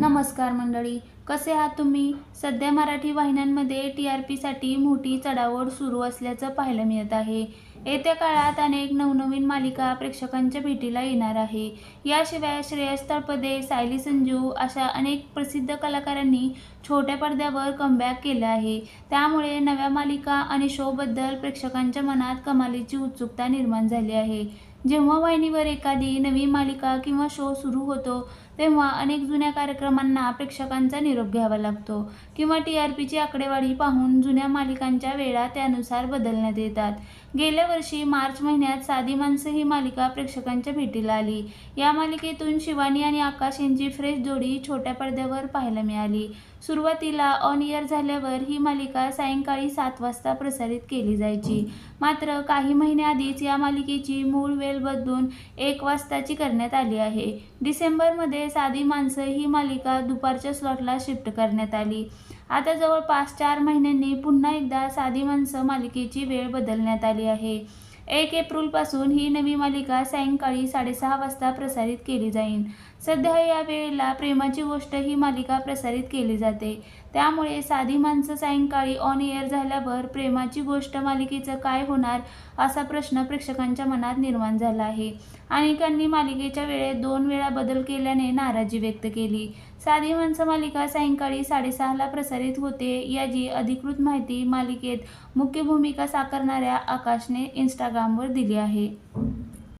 नमस्कार मंडळी कसे आहात तुम्ही? सध्या मराठी वाहिन्यांमध्ये टी आर पीसाठी मोठी चढावड सुरू असल्याचं पाहायला मिळत आहे. येत्या काळात अनेक नवनवीन मालिका प्रेक्षकांच्या भेटीला येणार आहे. याशिवाय श्रेयस तळपदे सायली संजू अशा अनेक प्रसिद्ध कलाकारांनी छोट्या पडद्यावर कमबॅक केलं आहे. त्यामुळे नव्या मालिका आणि शोबद्दल प्रेक्षकांच्या मनात कमालीची उत्सुकता निर्माण झाली आहे. जेव्हा वाहिनीवर एखादी नवी मालिका किंवा शो सुरू होतो तेव्हा अनेक जुन्या कार्यक्रमांना प्रेक्षकांचा निरोप घ्यावा लागतो किंवा टी आर पीची आकडेवारी पाहून जुन्या मालिकांच्या वेळा त्यानुसार बदलण्यात येतात. गेल्या वर्षी मार्च महिन्यात साधी माणसं ही मालिका प्रेक्षकांच्या भेटीला आली. या मालिकेतून शिवानी आणि आकाश यांची फ्रेश जोडी छोट्या पडद्यावर पाहायला मिळाली. सुरुवातीला ऑन इयर झाल्यावर ही मालिका सायंकाळी सात वाजता प्रसारित केली जायची. मात्र काही महिन्याआधीच या मालिकेची मूळ वेळ वेळ बदलून एक वाजताची करण्यात आली आहे. डिसेंबरमध्ये साधी माणसं ही मालिका दुपारच्या स्लॉटला शिफ्ट करण्यात आली. आता जवळपास चार महिन्यांनी पुन्हा एकदा साधी माणसं मालिकेची वेळ बदलण्यात आली आहे. एक एप्रिलपासून ही नवी मालिका सायंकाळी साडेसहा वाजता प्रसारित केली जाईल. सध्या या वेळेला प्रेमाची गोष्ट ही मालिका प्रसारित केली जाते. त्यामुळे साधी माणसं सायंकाळी ऑन एअर झाल्यावर प्रेमाची गोष्ट मालिकेचं काय होणार असा प्रश्न प्रेक्षकांच्या मनात निर्माण झाला आहे. अनेकांनी मालिकेच्या वेळेत दोन वेळा बदल केल्याने नाराजी व्यक्त केली. साधी माणसं मालिका सायंकाळी साडेसहाला प्रसारित होते याची अधिकृत माहिती मालिकेत मुख्य भूमिका साकारणाऱ्या आकाशने इंस्टाग्रामवर दिली आहे.